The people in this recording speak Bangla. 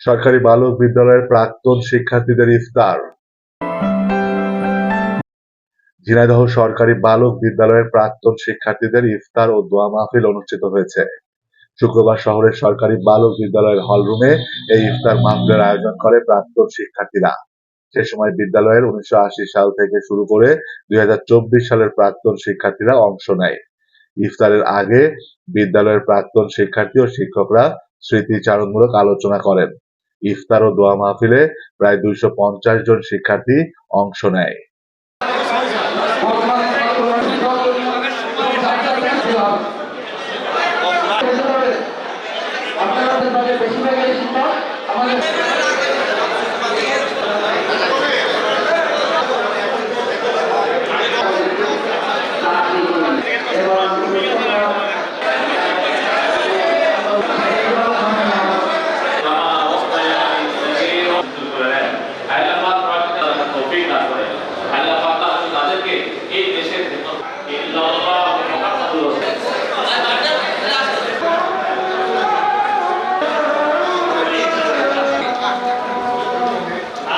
সরকারি বালক বিদ্যালয়ের প্রাক্তন শিক্ষার্থীদের ইফতার। ঝিনাইদহ সরকারি বালক বিদ্যালয়ের প্রাক্তন শিক্ষার্থীদের ইফতার ও দোয়া মাহফিল অনুষ্ঠিত হয়েছে। শুক্রবার শহরের সরকারি বালক বিদ্যালয়ের হলরুমে এই ইফতার মাহফিলের আয়োজন করে প্রাক্তন শিক্ষার্থীরা। সে সময় বিদ্যালয়ের উনিশশো আশি সাল থেকে শুরু করে দুই হাজার চব্বিশ সালের প্রাক্তন শিক্ষার্থীরা অংশ নেয়। ইফতারের আগে বিদ্যালয়ের প্রাক্তন শিক্ষার্থী ও শিক্ষকরা স্মৃতিচারণমূলক আলোচনা করেন। ইফতার ও দোয়া মাহফিলে প্রায় দুইশ পঞ্চাশ জন শিক্ষার্থী অংশ নেয়। আমাদের